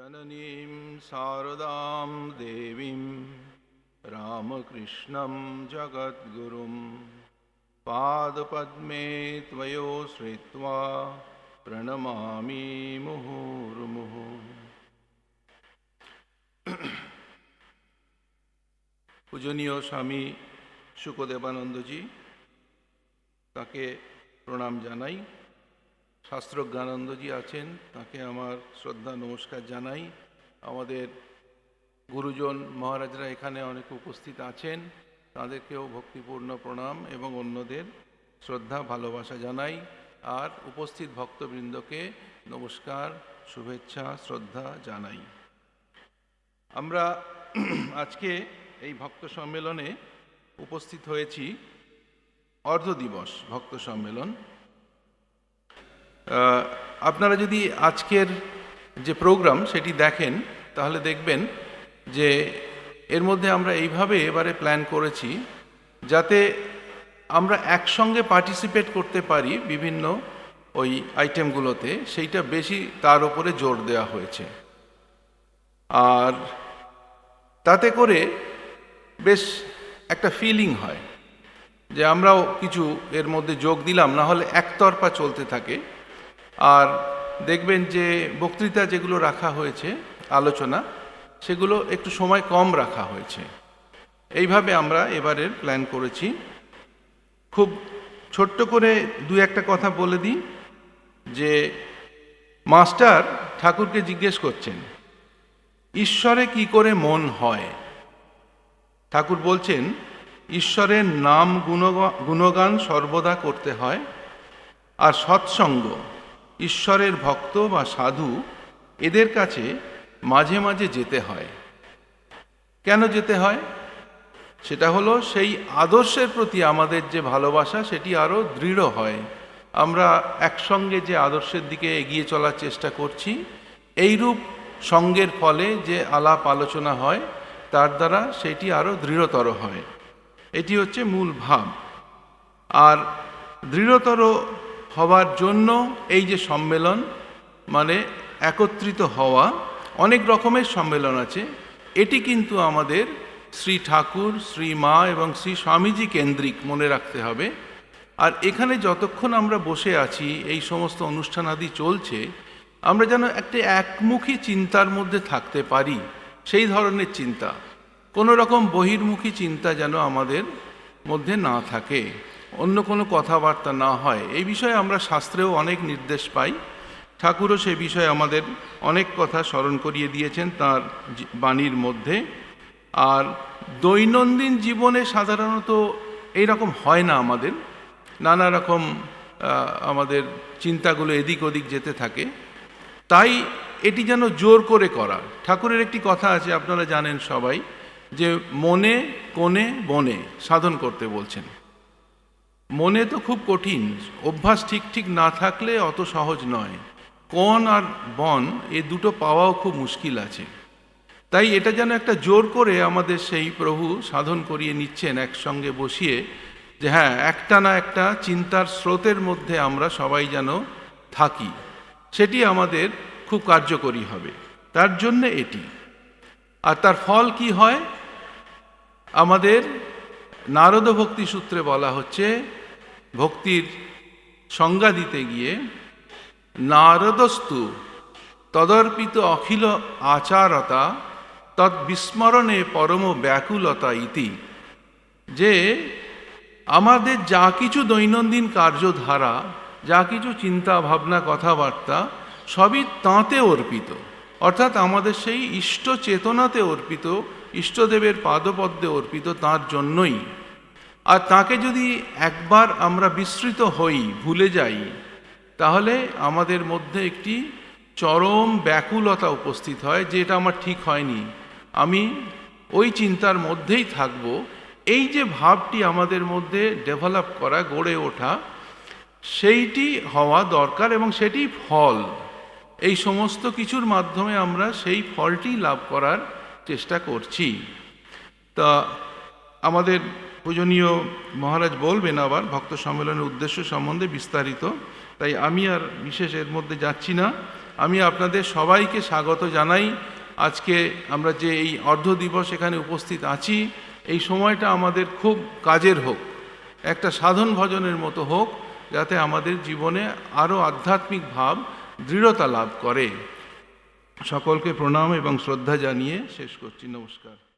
जननीं शारदां देवीं रामकृष्णं जगद्गुरुं पादपद्मे त्वयो श्रित्वा प्रणमामि मुहुर्मुहुः পূজনীয় স্বামী সুকদেবানন্দজি তাকে প্রণাম জানাই শাস্ত্রজ্ঞানন্দজি আছেন, তাকে আমার শ্রদ্ধা নমস্কার জানাই। আমাদের গুরুজন মহারাজরা এখানে অনেক উপস্থিত আছেন, তাদেরকেও ভক্তিপূর্ণ প্রণাম এবং অন্যদের শ্রদ্ধা, ভালোবাসা জানাই। আর উপস্থিত ভক্তবৃন্দকে নমস্কার, শুভেচ্ছা, শ্রদ্ধা জানাই। আমরা আজকে এই ভক্ত সম্মেলনে উপস্থিত হয়েছি অর্ধ দিবস ভক্ত সম্মেলন। আপনারা যদি আজকের যে প্রোগ্রাম সেটি দেখেন, তাহলে দেখবেন যে এর মধ্যে আমরা এইভাবে এবারে প্ল্যান করেছি যাতে আমরা একসঙ্গে পার্টিসিপেট করতে পারি বিভিন্ন ওই আইটেমগুলোতে সেইটা বেশি তার উপরে জোর দেওয়া হয়েছে। আর তাতে করে বেশ একটা ফিলিং হয় যে আমরাও কিছু এর মধ্যে যোগ দিলাম না হলে একতরফা চলতে থাকে। আর দেখবেন যে বক্তৃতা যেগুলো রাখা হয়েছে, আলোচনা, সেগুলো একটু সময় কম রাখা হয়েছে। এইভাবে আমরা এবারের প্ল্যান করেছি। খুব ছোট্ট করে দু একটা কথা বলে দিই, যে মাস্টার ঠাকুরকে জিজ্ঞেস করছেন, ঈশ্বরে কি করে মন হয়? ঠাকুর বলছেন, ঈশ্বরের নাম গুণগ- গুণগান সর্বদা করতে হয়, আর সৎসঙ্গ ঈশ্বরের ভক্ত বা সাধু এদের কাছে মাঝে মাঝে যেতে হয়। কেন যেতে হয়? সেটা হলো সেই আদর্শের প্রতি আমাদের যে ভালোবাসা, সেটি আরও দৃঢ় হয়। আমরা একসঙ্গে যে আদর্শের দিকে এগিয়ে চলার চেষ্টা করছি, এইরূপ সঙ্গের ফলে যে আলাপ আলোচনা হয়, তার দ্বারা সেটি আরও দৃঢ়তর হয়। এটি হচ্ছে মূল ভাব। আর দৃঢ়তর হওয়ার জন্য এই যে সম্মেলন মানে একত্রিত হওয়া, অনেক রকমের সম্মেলন আছে। এটি কিন্তু আমাদের শ্রী ঠাকুর, শ্রী মা এবং শ্রী স্বামীজি কেন্দ্রিক মনে রাখতে হবে। আর এখানে যতক্ষণ আমরা বসে আছি, এই সমস্ত অনুষ্ঠানাদি চলছে, আমরা যেন একটি একমুখী চিন্তার মধ্যে থাকতে পারি, সেই ধরনের চিন্তা। কোনো রকম বহির্মুখী চিন্তা যেন আমাদের মধ্যে না থাকে। অন্য কোনো কথাবার্তা না হয়। এই বিষয়ে আমরা শাস্ত্রেও অনেক নির্দেশ পাই। ঠাকুরও সে বিষয়ে আমাদের অনেক কথা স্মরণ করিয়ে দিয়েছেন তার বাণীর মধ্যে। আর দৈনন্দিন জীবনে সাধারণত এইরকম হয় না আমাদের। নানা রকম আমাদের চিন্তাগুলো এদিক ওদিক যেতে থাকে। তাই এটি যেন জোর করে করা। ঠাকুরের একটি কথা আছে, আপনারা জানেন সবাই, যে মনে কোণে বনে সাধন করতে বলছেন। মনে তো খুব কঠিন, অভ্যাস ঠিক ঠিক না থাকলে অত সহজ নয়। কন আর বন, এ দুটো পাওয়াও খুব মুশকিল আছে। তাই এটা যেন একটা জোর করে আমাদের সেই প্রভু সাধন করিয়ে নিচ্ছেন একসঙ্গে বসিয়ে যে হ্যাঁ একটা না একটা চিন্তার স্রোতের মধ্যে আমরা সবাই যেন থাকি। সেটি আমাদের খুব কার্যকরী হবে। তার জন্য এটি। আর তার ফল কি হয়? আমাদের নারদ ভক্তি সূত্রে বলা হচ্ছে ভক্তির সংজ্ঞা দিতে গিয়ে নারদস্তু তদর্পিত অখিল আচারতা তৎ বিস্মরণে পরম ব্যাকুলতা ইতি, যে আমাদের যা কিছু দৈনন্দিন কার্যধারা, যা কিছু চিন্তা, ভাবনা, কথাবার্তা, সবই তাঁতে অর্পিত। অর্থাৎ আমাদের সেই ইষ্ট চেতনাতে অর্পিত, ইষ্টদেবের পাদপদ্মে অর্পিত তার জন্যই। আর তাকে যদি একবার আমরা বিস্মৃত হই, ভুলে যাই, তাহলে আমাদের মধ্যে একটি চরম ব্যাকুলতা উপস্থিত হয় যে এটা আমার ঠিক হয়নি। আমি ওই চিন্তার মধ্যেই থাকব। এই যে ভাবটি আমাদের মধ্যে ডেভেলপ করা, গড়ে ওঠা, সেইটি হওয়া দরকার এবং সেটি ফল। এই সমস্ত কিছুর মাধ্যমে আমরা সেই ফলটি লাভ করার চেষ্টা করছি। তা আমাদের পূজনীয় মহারাজ বলবেন আবার, ভক্ত সম্মেলনের উদ্দেশ্য সম্বন্ধে বিস্তারিত। তাই আমি আর বিশেষ এর মধ্যে যাচ্ছি না। আমি আপনাদের সবাইকে স্বাগত জানাই। আজকে আমরা যে এই অর্ধ দিবস এখানে উপস্থিত আছি, এই সময়টা আমাদের খুব কাজের হোক, একটা সাধন ভজনের মতো হোক, যাতে আমাদের জীবনে আরও আধ্যাত্মিক ভাব, দৃঢ়তা লাভ করে। সকলকে প্রণাম এবং শ্রদ্ধা জানিয়ে শেষ করছি। নমস্কার।